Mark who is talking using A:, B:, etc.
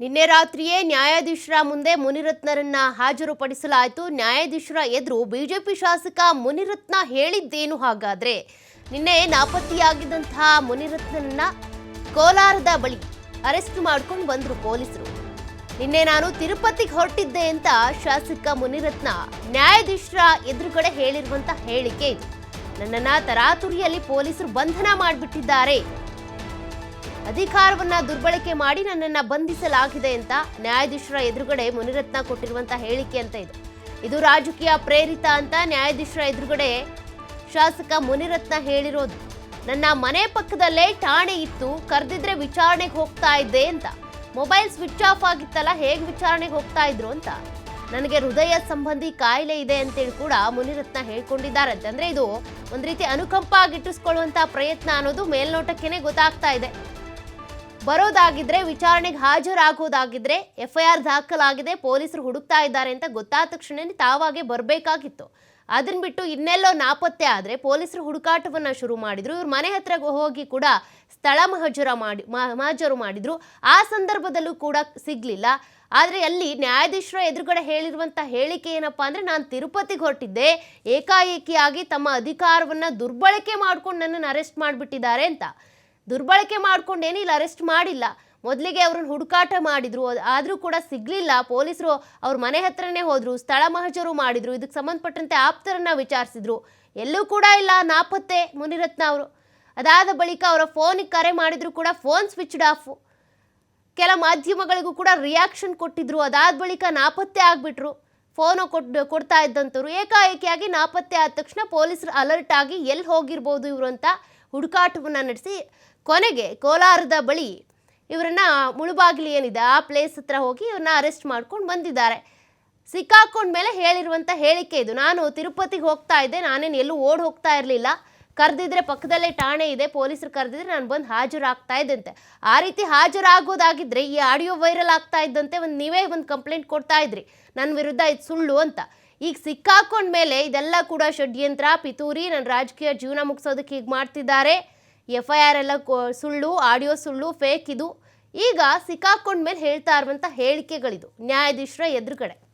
A: ನಿನ್ನೆ ರಾತ್ರಿಯೇ ನ್ಯಾಯಾಧೀಶರ ಮುಂದೆ ಮುನಿರತ್ನರನ್ನ ಹಾಜರುಪಡಿಸಲಾಯಿತು. ನ್ಯಾಯಾಧೀಶರ ಎದುರು ಬಿಜೆಪಿ ಶಾಸಕ ಮುನಿರತ್ನ ಹೇಳಿದ್ದೇನು ಹಾಗಾದ್ರೆ? ನಿನ್ನೆ ನಾಪತ್ತೆಯಾಗಿದ್ದಂತಹ ಮುನಿರತ್ನನ್ನ ಕೋಲಾರದ ಬಳಿ ಅರೆಸ್ಟ್ ಮಾಡ್ಕೊಂಡು ಬಂದರು ಪೊಲೀಸರು. ನಿನ್ನೆ ನಾನು ತಿರುಪತಿಗೆ ಹೊರಟಿದ್ದೆ ಅಂತ ಶಾಸಕ ಮುನಿರತ್ನ ನ್ಯಾಯಾಧೀಶರ ಎದುರುಗಡೆ ಹೇಳಿರುವಂತ ಹೇಳಿಕೆ ಇದು. ನನ್ನನ್ನ ತರಾತುರಿಯಲ್ಲಿ ಪೊಲೀಸರು ಬಂಧನ ಮಾಡಿಬಿಟ್ಟಿದ್ದಾರೆ. ಅಧಿಕಾರವನ್ನ ದುರ್ಬಳಕೆ ಮಾಡಿ ನನ್ನನ್ನ ಬಂಧಿಸಲಾಗಿದೆ ಅಂತ ನ್ಯಾಯಾಧೀಶರ ಎದುರುಗಡೆ ಮುನಿರತ್ನ ಕೊಟ್ಟಿರುವಂತಹ ಹೇಳಿಕೆ ಅಂತ ಇದು. ಇದು ರಾಜಕೀಯ ಪ್ರೇರಿತ ಅಂತ ನ್ಯಾಯಾಧೀಶರ ಎದುರುಗಡೆ ಶಾಸಕ ಮುನಿರತ್ನ ಹೇಳಿರೋದು. ನನ್ನ ಮನೆ ಪಕ್ಕದಲ್ಲೇ ಠಾಣೆ ಇತ್ತು, ಕರೆದಿದ್ರೆ ವಿಚಾರಣೆಗೆ ಹೋಗ್ತಾ ಇದ್ದೆ ಅಂತ. ಮೊಬೈಲ್ ಸ್ವಿಚ್ ಆಫ್ ಆಗಿತ್ತಲ್ಲ, ಹೇಗೆ ವಿಚಾರಣೆಗೆ ಹೋಗ್ತಾ ಇದ್ರು ಅಂತ. ನನಗೆ ಹೃದಯ ಸಂಬಂಧಿ ಕಾಯಿಲೆ ಇದೆ ಅಂತೇಳಿ ಕೂಡ ಮುನಿರತ್ನ ಹೇಳ್ಕೊಂಡಿದ್ದಾರೆ. ಅಂತಂದ್ರೆ ಇದು ಒಂದು ರೀತಿ ಅನುಕಂಪ ಗಿಟ್ಟಿಸ್ಕೊಳ್ಳುವಂತ ಪ್ರಯತ್ನ ಅನ್ನೋದು ಮೇಲ್ನೋಟಕ್ಕೇನೆ ಗೊತ್ತಾಗ್ತಾ ಇದೆ. ಬರೋದಾಗಿದ್ರೆ ವಿಚಾರಣೆಗೆ ಹಾಜರಾಗೋದಾಗಿದ್ರೆ ಎಫ್ಐಆರ್ ದಾಖಲಾಗಿದೆ, ಪೊಲೀಸರು ಹುಡುಕ್ತಾ ಇದ್ದಾರೆ ಅಂತ ಗೊತ್ತಾದ ತಕ್ಷಣ ತಾವಾಗೆ ಬರಬೇಕಾಗಿತ್ತು. ಅದನ್ನ ಬಿಟ್ಟು ಇನ್ನೆಲ್ಲೋ ನಾಪತ್ತೆ ಆದರೆ ಪೊಲೀಸರು ಹುಡುಕಾಟವನ್ನು ಶುರು ಮಾಡಿದ್ರು. ಇವ್ರ ಮನೆ ಹತ್ರ ಹೋಗಿ ಕೂಡ ಸ್ಥಳ ಮಹಜರ ಮಾಡಿ ಮಹಜರು ಮಾಡಿದ್ರು. ಆ ಸಂದರ್ಭದಲ್ಲೂ ಕೂಡ ಸಿಗ್ಲಿಲ್ಲ. ಆದರೆ ಅಲ್ಲಿ ನ್ಯಾಯಾಧೀಶರ ಎದುರುಗಡೆ ಹೇಳಿರುವಂತ ಹೇಳಿಕೆ ಏನಪ್ಪಾ ಅಂದ್ರೆ, ನಾನು ತಿರುಪತಿಗೆ ಹೊರಟಿದ್ದೆ, ಏಕಾಏಕಿಯಾಗಿ ತಮ್ಮ ಅಧಿಕಾರವನ್ನ ದುರ್ಬಳಕೆ ಮಾಡ್ಕೊಂಡು ನನ್ನನ್ನು ಅರೆಸ್ಟ್ ಮಾಡಿಬಿಟ್ಟಿದ್ದಾರೆ ಅಂತ. ದುರ್ಬಳಕೆ ಮಾಡ್ಕೊಂಡೇನಿಲ್ಲ ಅರೆಸ್ಟ್ ಮಾಡಿಲ್ಲ. ಮೊದಲಿಗೆ ಅವ್ರನ್ನ ಹುಡುಕಾಟ ಮಾಡಿದ್ರು ಆದರೂ ಕೂಡ ಸಿಗ್ಲಿಲ್ಲ. ಪೊಲೀಸರು ಅವ್ರ ಮನೆ ಹತ್ರನೇ ಹೋದ್ರು, ಸ್ಥಳ ಮಹಜರು ಮಾಡಿದ್ರು ಇದಕ್ಕೆ ಸಂಬಂಧಪಟ್ಟಂತೆ ಆಪ್ತರನ್ನ ವಿಚಾರಿಸಿದ್ರು. ಎಲ್ಲೂ ಕೂಡ ಇಲ್ಲ ನಾಪತ್ತೆ ಮುನಿರತ್ನ ಅವರು. ಅದಾದ ಬಳಿಕ ಅವರ ಫೋನಿಗೆ ಕರೆ ಮಾಡಿದ್ರು ಕೂಡ ಫೋನ್ ಸ್ವಿಚ್ಡ್ ಆಫ್ ಕೆಲ ಮಾಧ್ಯಮಗಳಿಗೂ ಕೂಡ ರಿಯಾಕ್ಷನ್ ಕೊಟ್ಟಿದ್ರು. ಅದಾದ ಬಳಿಕ ನಾಪತ್ತೆ ಆಗಿಬಿಟ್ರು. ಫೋನು ಕೊಟ್ಟು ಕೊಡ್ತಾ ಇದ್ದಂಥವ್ರು. ಏಕಾಏಕಿಯಾಗಿ ನಾಪತ್ತೆ ಆದ ತಕ್ಷಣ ಪೊಲೀಸರು ಅಲರ್ಟ್ ಆಗಿ ಎಲ್ಲಿ ಹೋಗಿರ್ಬೋದು ಇವರು ಅಂತ ಹುಡುಕಾಟವನ್ನು ನಡೆಸಿ ಕೊನೆಗೆ ಕೋಲಾರದ ಬಳಿ ಇವರನ್ನ ಮುಳುಬಾಗಿಲು ಏನಿದೆ, ಆ ಪ್ಲೇಸ್ ಹತ್ರ ಹೋಗಿ ಇವ್ರನ್ನ ಅರೆಸ್ಟ್ ಮಾಡ್ಕೊಂಡು ಬಂದಿದ್ದಾರೆ. ಸಿಕ್ಕಾಕೊಂಡ್ಮೇಲೆ ಹೇಳಿರುವಂಥ ಹೇಳಿಕೆ ಇದು. ನಾನು ತಿರುಪತಿಗೆ ಹೋಗ್ತಾ ಇದ್ದೆ, ನಾನೇನು ಎಲ್ಲೂ ಓಡ್ ಹೋಗ್ತಾ ಇರಲಿಲ್ಲ. ಕರೆದಿದ್ರೆ ಪಕ್ಕದಲ್ಲೇ ಠಾಣೆ ಇದೆ, ಪೊಲೀಸರು ಕರೆದಿದ್ರೆ ನಾನು ಬಂದು ಹಾಜರಾಗ್ತಾ ಇದ್ದಂತೆ. ಆ ರೀತಿ ಹಾಜರಾಗೋದಾಗಿದ್ದರೆ ಈ ಆಡಿಯೋ ವೈರಲ್ ಆಗ್ತಾ ಇದ್ದಂತೆ ಒಂದು ನೀವೇ ಒಂದು ಕಂಪ್ಲೇಂಟ್ ಕೊಡ್ತಾ ಇದ್ರಿ. ನನ್ನ ವಿರುದ್ಧ ಇದು ಸುಳ್ಳು ಅಂತ. ಈಗ ಸಿಕ್ಕಾಕೊಂಡ ಮೇಲೆ ಇದೆಲ್ಲ ಕೂಡ ಷಡ್ಯಂತ್ರ. ಪಿತೂರಿ ನನ್ನ ರಾಜಕೀಯ ಜೀವನ ಮುಗಿಸೋದಕ್ಕೆ ಹೀಗೆ ಮಾಡ್ತಿದ್ದಾರೆ. ಎಫ್ ಐ ಆರ್ ಎಲ್ಲ ಸುಳ್ಳು, ಆಡಿಯೋ ಸುಳ್ಳು ಫೇಕ್ ಇದು. ಈಗ ಸಿಕ್ಕಾಕೊಂಡ ಮೇಲೆ ಹೇಳ್ತಾ ಇರುವಂಥ ಹೇಳಿಕೆಗಳಿದು. ನ್ಯಾಯಾಧೀಶರ ಎದುರುಗಡೆ.